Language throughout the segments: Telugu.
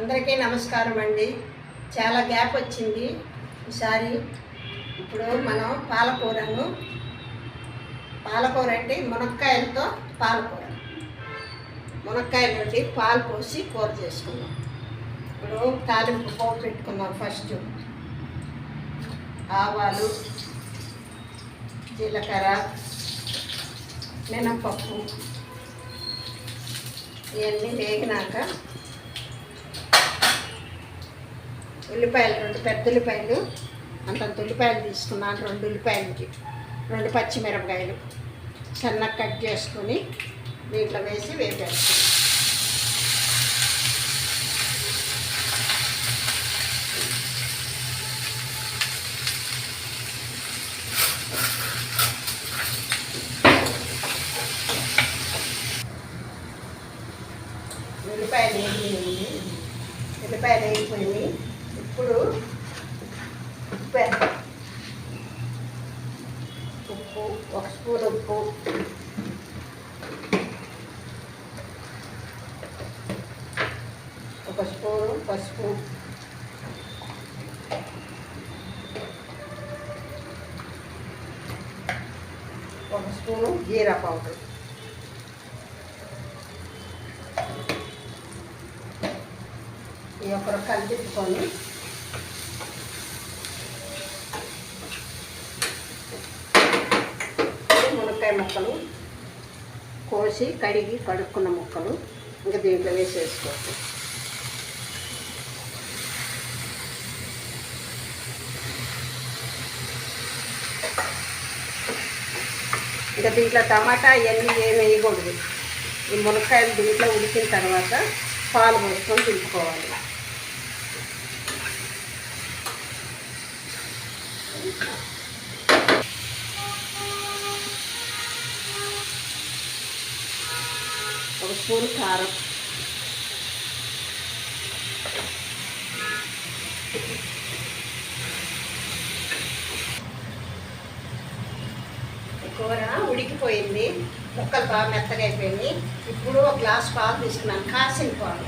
అందరికీ నమస్కారం అండి. చాలా గ్యాప్ వచ్చింది. ఈసారి ఇప్పుడు మనం పాలకూరను పాలకూర అంటే మునక్కాయలతో పాలకూర. మునక్కాయల పాలు పోసి కూర చేసుకున్నాం ఇప్పుడు తాలింపు పోపు పెట్టుకున్నాం ఫస్ట్. ఆవాలు జీలకర్ర మినపప్పు ఇవన్నీ వేగినాక ఉల్లిపాయలు రెండు పెద్ద ఉల్లిపాయలు అంతంత ఉల్లిపాయలు తీసుకున్నాను రెండు ఉల్లిపాయలకి. రెండు పచ్చిమిరపకాయలు. సన్నగా కట్ చేసుకొని దీంట్లో వేసి వేపేస్తాను. ఉల్లిపాయలు వేగినాయి ఉల్లిపాయలు వేగిపోయినాయి. ఇప్పుడు ఉప్పు. ఉప్పు ఒక స్పూన్ ఉప్పు. ఒక స్పూను పసుపు. ఒక స్పూను జీరా పౌడర్. ఈ ఒకరు కలిపించుకొని మునక్కాయ ముక్కలు కోసి కడిగి కడుక్కున్న ముక్కలు ఇంకా దీంట్లో వేసేసుకోవచ్చు ఇంకా దీంట్లో టమాటా ఇవన్నీ ఏమి వేయకూడదు. ఈ మునక్కాయలు దీంట్లో ఉడికిన తర్వాత పాలు పోసుకొని దింపుకోవాలి. ఒక స్పూన్ కారం. కూర ఉడికిపోయింది. ముక్కలు బాగా మెత్తగా అయిపోయింది ఇప్పుడు ఒక గ్లాస్ పాలు తీసుకున్నాను. కాసిన పాలు.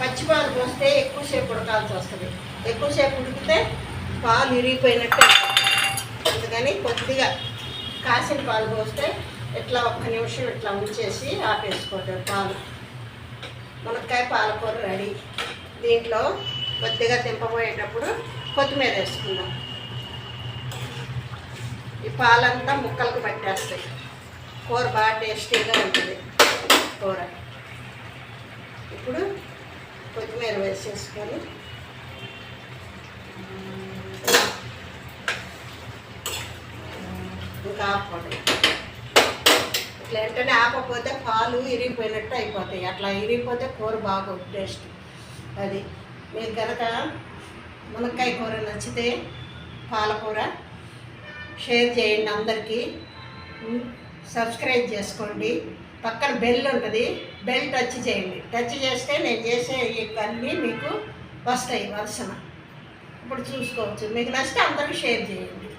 పచ్చి పాలు పోస్తే ఎక్కువసేపు ఉడకాల్సి వస్తుంది. ఎక్కువసేపు ఉడికితే పాలు ఇరిగిపోయినట్టే. అందుకని కొద్దిగా కాసిన పాలు పోస్తే ఇట్లా ఒక్క నిమిషం ఇట్లా ఉంచేసి ఆపేసుకోవటం పాలు. మునక్కాయ పాలకూర రెడీ. దీంట్లో కొద్దిగా తింపబోయేటప్పుడు కొత్తిమీర వేసుకుందాం. ఈ పాలంతా ముక్కలకు పట్టేస్తాయి. కూర బాగా టేస్టీగా ఉంటుంది కూర. ఇప్పుడు కొత్తిమీర వేసేసుకొని ఇంకా ఆపకూడదు ఇట్లా వెంటనే ఆపకపోతే పాలు ఇరిగిపోయినట్టు అయిపోతాయి. అట్లా ఇరిగిపోతే కూర బాగా టేస్ట్. అది మీరు కనుక మునక్కాయ కూర నచ్చితే పాలకూర షేర్ చేయండి అందరికీ. సబ్స్క్రైబ్ చేసుకోండి. పక్కన బెల్ ఉంటుంది బెల్ టచ్ చేయండి. టచ్ చేస్తే నేను చేసే ఇవన్నీ మీకు వస్తాయి వరుసన ఇప్పుడు చూసుకోవచ్చు. మీకు నచ్చితే అందరికీ షేర్ చేయండి.